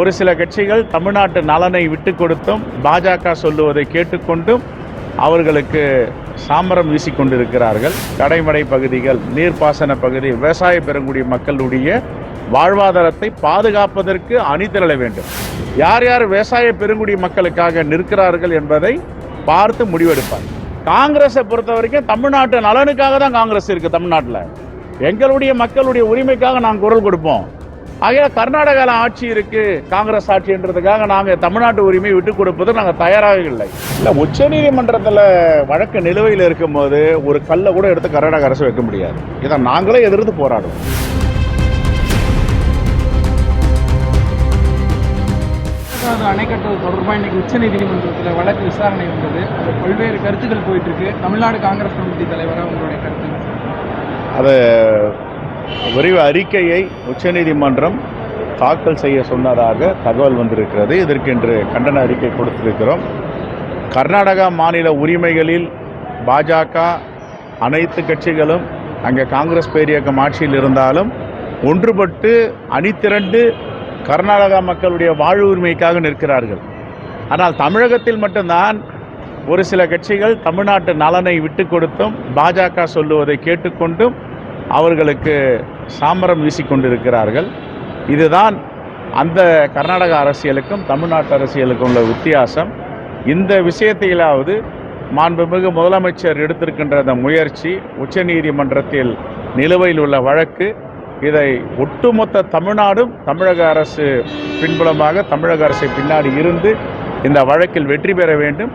ஒரு சில கட்சிகள் தமிழ்நாட்டு நலனை விட்டு கொடுத்தும் பாஜக சொல்லுவதை கேட்டுக்கொண்டும் அவர்களுக்கு சாமரம் வீசிக்கொண்டிருக்கிறார்கள் கடைமடை பகுதிகள் நீர்ப்பாசன பகுதி விவசாய பெருங்குடி மக்களுடைய வாழ்வாதாரத்தை பாதுகாப்பதற்கு அணிதிரள வேண்டும். யார் யார் விவசாய பெருங்குடி மக்களுக்காக நிற்கிறார்கள் என்பதை பார்த்து முடிவெடுப்பார். காங்கிரஸை பொறுத்த வரைக்கும் தமிழ்நாட்டு நலனுக்காக தான் காங்கிரஸ் இருக்கு தமிழ்நாட்டில். எங்களுடைய மக்களுடைய உரிமைக்காக நாங்கள் குரல் கொடுப்போம். ஆகையா கர்நாடகாவில் ஆட்சி இருக்கு காங்கிரஸ் ஆட்சின்றதுக்காக நாங்கள் தமிழ்நாட்டு உரிமையை விட்டு கொடுப்பது நாங்கள் தயாராக இல்லை. இல்லை உச்சநீதிமன்றத்தில் வழக்கு நிலுவையில் இருக்கும்போது ஒரு கல்லை கூட எடுத்து கர்நாடக அரசு வைக்க முடியாது. இதை நாங்களே எதிர்த்து போராடுவோம். மேகதாது அணை கட்டுவது தொடர்பாக இன்னைக்கு உச்சநீதிமன்றத்தில் வழக்கு விசாரணை வந்தது. அது பல்வேறு கருத்துக்கள் போயிட்டு இருக்கு. தமிழ்நாடு காங்கிரஸ் கமிட்டி தலைவராக உங்களுடைய கருத்து? அது விரைவு அறிக்கையை உச்சநீதிமன்றம் தாக்கல் செய்ய சொன்னதாக தகவல் வந்திருக்கிறது. இதற்கு இன்று கண்டன அறிக்கை கொடுத்திருக்கிறோம். கர்நாடகா மாநில உரிமைகளில் பாஜக அனைத்து கட்சிகளும் அங்கே காங்கிரஸ் பேரியக்கம் ஆட்சியில் இருந்தாலும் ஒன்றுபட்டு அணித்திரண்டு கர்நாடகா மக்களுடைய வாழ்வு உரிமைக்காக நிற்கிறார்கள். ஆனால் தமிழகத்தில் மட்டும்தான் ஒரு சில கட்சிகள் தமிழ்நாட்டு நலனை விட்டு கொடுத்தும் பாஜக சொல்லுவதை கேட்டுக்கொண்டும் அவர்களுக்கு சாமரம் வீசிக்கொண்டிருக்கிறார்கள். இதுதான் அந்த கர்நாடக அரசியலுக்கும் தமிழ்நாட்டு அரசியலுக்கும் உள்ள வித்தியாசம். இந்த விஷயத்திலாவது மாண்புமிகு முதலமைச்சர் எடுத்திருக்கின்ற அந்த முயற்சி உச்சநீதிமன்றத்தில் நிலுவையில் உள்ள வழக்கு. இதை ஒட்டுமொத்த தமிழ்நாடும் தமிழக அரசு பின்புலமாக தமிழக அரசை பின்னாடி இருந்து இந்த வழக்கில் வெற்றி பெற வேண்டும்.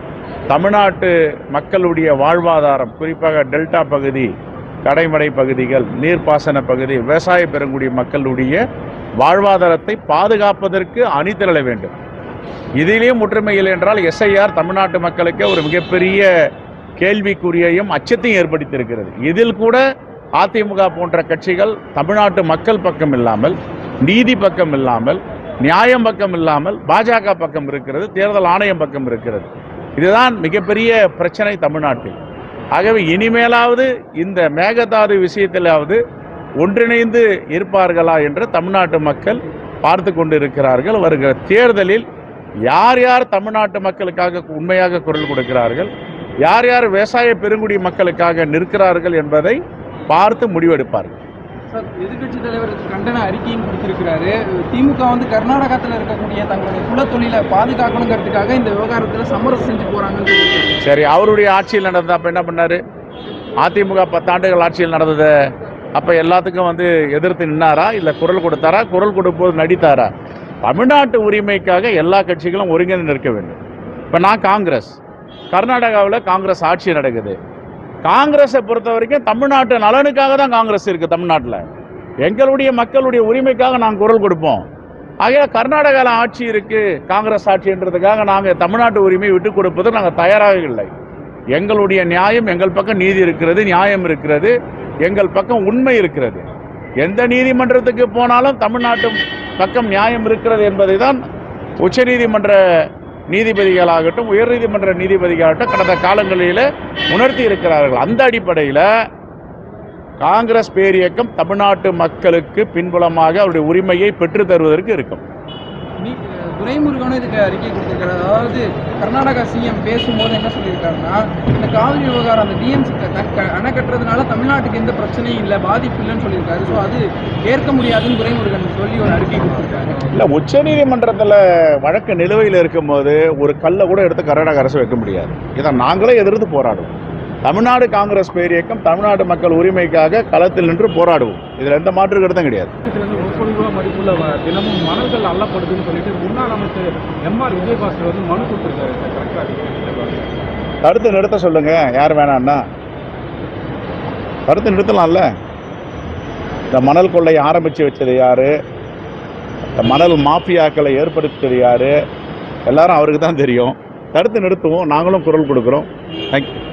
தமிழ்நாட்டு மக்களுடைய வாழ்வாதாரம் குறிப்பாக டெல்டா பகுதி கடைமடை பகுதிகள் நீர்ப்பாசன பகுதி விவசாய பெறங்குடி மக்களுடைய வாழ்வாதாரத்தை பாதுகாப்பதற்கு அணிதிரள வேண்டும். இதிலேயும் முற்றுமை இல்லை என்றால் எஸ்ஐஆர் தமிழ்நாட்டு மக்களுக்கே ஒரு மிகப்பெரிய கேள்விக்குரியையும் அச்சத்தையும் ஏற்படுத்தியிருக்கிறது. இதில் கூட அதிமுக போன்ற கட்சிகள் தமிழ்நாட்டு மக்கள் பக்கம் இல்லாமல் நீதி பக்கம் இல்லாமல் நியாயம் பக்கம் இல்லாமல் பாஜக பக்கம் இருக்கிறது தேர்தல் ஆணையம் பக்கம் இருக்கிறது. இதுதான் மிகப்பெரிய பிரச்சனை தமிழ்நாட்டில். ஆகவே இனிமேலாவது இந்த மேகதாது விஷயத்திலாவது ஒன்றிணைந்து இருப்பார்களா என்று தமிழ்நாட்டு மக்கள் பார்த்து கொண்டு இருக்கிறார்கள் வருகிற தேர்தலில் யார் யார் தமிழ்நாட்டு மக்களுக்காக உண்மையாக குரல் கொடுக்கிறார்கள்? யார் யார் விவசாய பெருங்குடி மக்களுக்காக நிற்கிறார்கள் என்பதை பார்த்து முடிவெடுப்பார்கள். சார் எதிர்கட்சி தலைவர் கண்டன அறிக்கையும் கொடுத்திருக்கிறாரு. திமுக வந்து கர்நாடகத்தில் இருக்கக்கூடிய தங்களுடைய குலத்தொழிலை பாதுகாக்கணுங்கிறதுக்காக இந்த விவகாரத்தில் சமரசம் செஞ்சு போறாங்கன்னு சரி அவருடைய ஆட்சியில் நடந்தது அப்போ என்ன பண்ணாரு? அதிமுக பத்தாண்டுகள் ஆட்சியில் நடந்தது அப்போ எல்லாத்துக்கும் வந்து எதிர்த்து நின்னாரா? இல்லை குரல் கொடுத்தாரா? குரல் கொடுப்போது நடித்தாரா? தமிழ்நாட்டு உரிமைக்காக எல்லா கட்சிகளும் ஒருங்கிணைந்து நிற்க வேண்டும். இப்போ நான் காங்கிரஸ். கர்நாடகாவில் காங்கிரஸ் ஆட்சி நடக்குது. காங்கிரஸை பொறுத்த வரைக்கும் தமிழ்நாட்டு நலனுக்காக தான் காங்கிரஸ் இருக்குது தமிழ்நாட்டில். எங்களுடைய மக்களுடைய உரிமைக்காக நாங்கள் குரல் கொடுப்போம். ஆகையா கர்நாடகாவில் ஆட்சி இருக்குது காங்கிரஸ் ஆட்சின்றதுக்காக நாங்கள் தமிழ்நாட்டு உரிமையை விட்டு கொடுப்பது நாங்கள் தயாராக இல்லை. எங்களுடைய நியாயம் எங்கள் பக்கம் நீதி இருக்கிறது நியாயம் இருக்கிறது எங்கள் பக்கம் உண்மை இருக்கிறது. எந்த நீதிமன்றத்துக்கு போனாலும் தமிழ்நாட்டு பக்கம் நியாயம் இருக்கிறது என்பதை தான் உச்சநீதிமன்ற நீதிபதிகளாகட்டும் உயர்நீதிமன்ற நீதிபதிகளாகட்டும் கடந்த காலங்களில் உணர்த்தி இருக்கிறார்கள். அந்த அடிப்படையில் காங்கிரஸ் பேரியக்கம் தமிழ்நாட்டு மக்களுக்கு பின்புலமாக அவருடைய உரிமையை பெற்றுத் தருவதற்கு இருக்கும். துரைமுருகனும் இதுக்கு அறிக்கை கொடுத்திருக்காரு அதாவது கர்நாடகா சிஎம் பேசும்போது என்ன சொல்லியிருக்காருன்னா இந்த காவிரி விவகாரம் அந்த டிஎம்சி அணை கட்டுறதுனால தமிழ்நாட்டுக்கு எந்த பிரச்சனையும் இல்லை பாதிப்பு இல்லைன்னு சொல்லியிருக்காரு. ஸோ அது ஏற்க முடியாதுன்னு துரைமுருகன் சொல்லி ஒரு அறிக்கை கொடுத்திருக்காரு. இல்லை உச்சநீதிமன்றத்தில் வழக்கு நிலுவையில் இருக்கும்போது ஒரு கல்லை கூட எடுத்து கர்நாடக அரசு வைக்க முடியாது. இதை நாங்களே எதிர்த்து போராடுவோம். தமிழ்நாடு காங்கிரஸ் பேரியக்கம் தமிழ்நாடு மக்கள் உரிமைக்காக களத்தில் நின்று போராடுவோம். இதில் எந்த மாற்று கருத்தும் கிடையாது. தினமும் மணல்கள் அள்ளப்படுதுன்னு சொல்லிட்டு முன்னாள் அமைச்சர் எம்ஆர் விஜயபாஸ்கர் வந்து மனு கொடுத்துருக்காரு. சார் கரெக்டாக தடுத்து நிறுத்த சொல்லுங்க யார் வேணான்னா. தடுத்து நிறுத்தலாம்ல. இந்த மணல் கொள்ளை ஆரம்பித்து வச்சது யாரு? இந்த மணல் மாஃபியாக்களை ஏற்படுத்தியது யாரு? எல்லாரும் அவருக்கு தான் தெரியும். தடுத்து நிறுத்துவோம் நாங்களும் குரல் கொடுக்குறோம். தேங்க்யூ